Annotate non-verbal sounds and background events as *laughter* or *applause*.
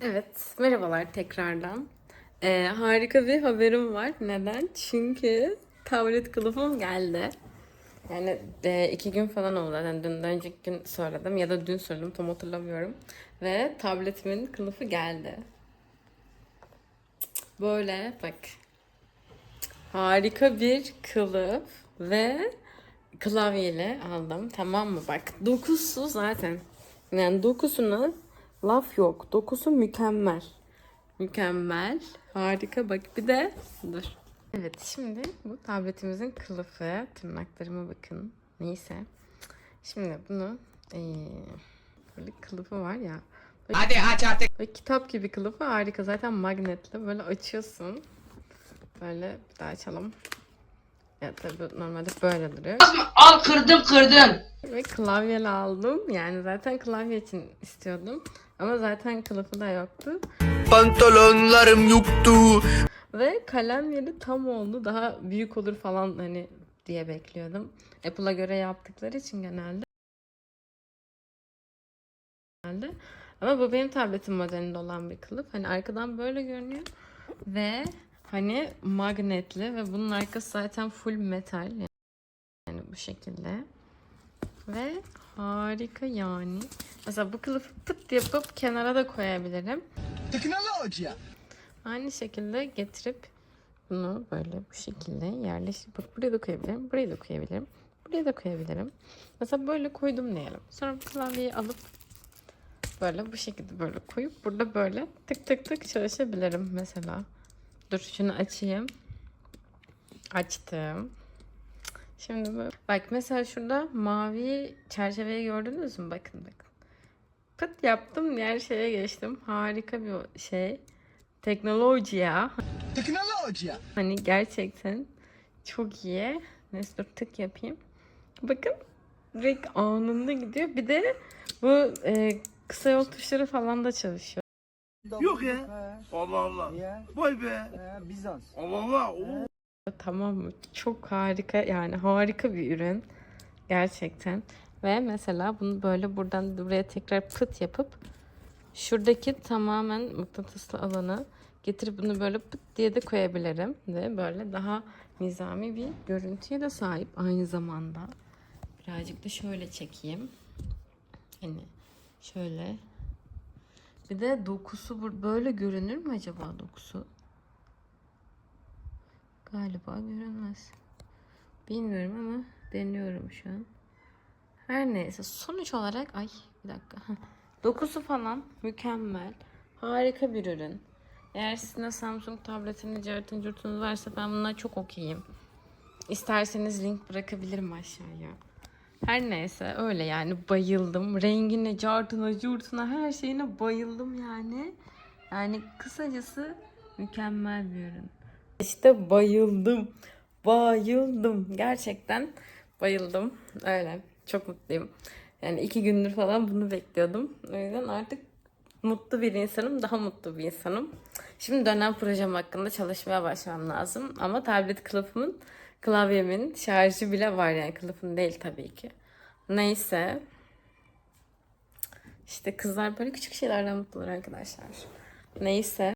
Evet, merhabalar tekrardan. Ee, harika bir haberim var. Neden? Çünkü tablet kılıfım geldi. Yani e, iki gün falan oldu zaten. Dün önceki gün söyledim ya da dün söyledim tam hatırlamıyorum. Ve tabletimin kılıfı geldi. Böyle bak. Harika bir kılıf ve klavyeli aldım. Tamam mı? Bak dokusu zaten. Yani dokusuna laf yok. Dokusu mükemmel. Mükemmel. Harika. Bak bir de dur. Evet şimdi bu tabletimizin kılıfı. Tırnaklarıma bakın. Neyse. Şimdi bunu eee, böyle kılıfı var ya. Böyle, Hadi aç artık. böyle kitap gibi kılıfı harika. Zaten magnetli. Böyle açıyorsun. Böyle bir daha açalım. Ya tabii normalde böyle duruyor. Al kırdım kırdım. Ve klavyeli aldım. Yani zaten klavye için istiyordum. Ama zaten kılıfı da yoktu. Pantolonlarım yoktu. Ve kalem yeri tam oldu. Daha büyük olur falan hani diye bekliyordum. Apple'a göre yaptıkları için genelde. Genelde. Ama bu benim tabletim modelinde olan bir kılıf. Hani arkadan böyle görünüyor. Ve hani magnetli ve bunun arkası zaten full metal. Yani bu şekilde. Ve harika yani. Mesela bu kılıfı pıt yapıp kenara da koyabilirim. Teknoloji. Aynı şekilde getirip bunu böyle bu şekilde yerleştirip bak buraya da koyabilirim, buraya da koyabilirim, buraya da koyabilirim. Mesela böyle koydum diyelim. Sonra bu klavyeyi alıp böyle bu şekilde böyle koyup burada böyle tık tık tık çalışabilirim mesela. Dur şunu açayım. Açtım. Şimdi böyle. Bak mesela şurada mavi çerçeveyi gördünüz mü? Bakın bakın. Pıt yaptım diğer şeye geçtim. Harika bir şey. Teknoloji ya. Teknoloji. Hani gerçekten çok iyi. Neyse dur tık yapayım. Bakın direkt anında gidiyor. Bir de bu e, kısa yol tuşları falan da çalışıyor. Yok ya. Allah Allah. Vay be. Bizans. Allah Allah. Oo. Tamam mı? Çok harika yani harika bir ürün. Gerçekten. Ve mesela bunu böyle buradan buraya tekrar pıt yapıp şuradaki tamamen mıknatıslı alanı getirip bunu böyle pıt diye de koyabilirim. Ve böyle daha nizami bir görüntüye de sahip aynı zamanda. Birazcık da şöyle çekeyim. Hani şöyle. Bir de dokusu böyle görünür mü acaba dokusu? Galiba görünmez. Bilmiyorum ama deniyorum şu an. Her neyse sonuç olarak ay bir dakika. *laughs* Dokusu falan mükemmel. Harika bir ürün. Eğer sizin de Samsung tabletiniz, cartın curtunuz varsa ben bundan çok okeyim. İsterseniz link bırakabilirim aşağıya. Her neyse öyle yani bayıldım. Rengine, cartına, curtuna her şeyine bayıldım yani. Yani kısacası mükemmel bir ürün. İşte bayıldım. Bayıldım. Gerçekten bayıldım. Öyle. Çok mutluyum. Yani iki gündür falan bunu bekliyordum. O yüzden artık mutlu bir insanım. Daha mutlu bir insanım. Şimdi dönem projem hakkında çalışmaya başlamam lazım. Ama tablet kılıfımın, klavyemin şarjı bile var yani. Kılıfın değil tabii ki. Neyse. İşte kızlar böyle küçük şeylerden mutlular arkadaşlar. Neyse.